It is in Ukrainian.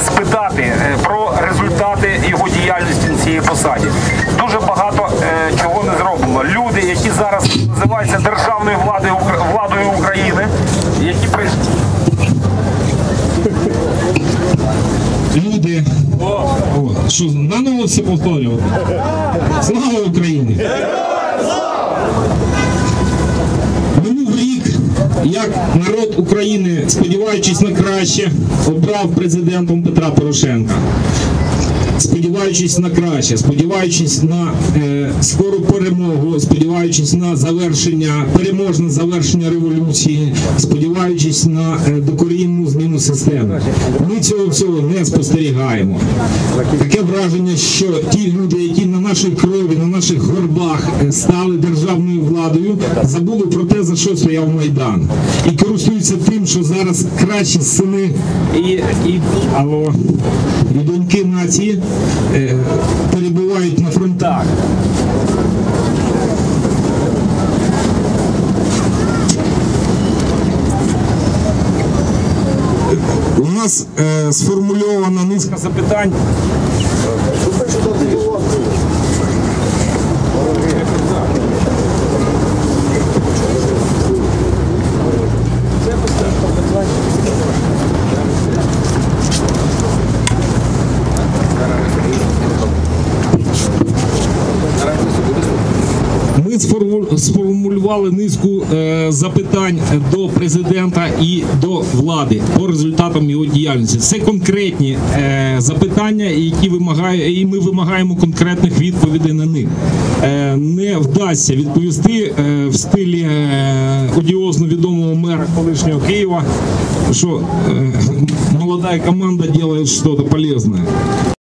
спитати е, про результати його діяльності на цій посаді. Дуже багато е, чого не зроблено. Люди, які зараз називаються державною владою України, які прийшли. Люди, О, що наново все повторювати. Слава Україні! Як народ України, сподіваючись на краще, обрав президентом Петра Порошенка. Сподіваючись на краще, сподіваючись на е, скору перемогу, сподіваючись на завершення, переможне завершення революції, сподіваючись на е, докорінну зміну системи. Ми цього всього не спостерігаємо. Таке враження, що ті люди, які на нашій крові, на наших горбах е, стали державною владою, забули про те, за що стояв Майдан. І користуються тим, що зараз кращі сини і, і, алло, і доньки нації перебувають на фронтах. У нас е, сформульована низка запитань. Сформулювали низку е, запитань до президента і до влади по результатам його діяльності. Це конкретні е, запитання, які вимагає, і ми вимагаємо конкретних відповідей на них. Е, не вдасться відповісти в стилі одіозно відомого мера колишнього Києва, що молода команда робить щось полезне.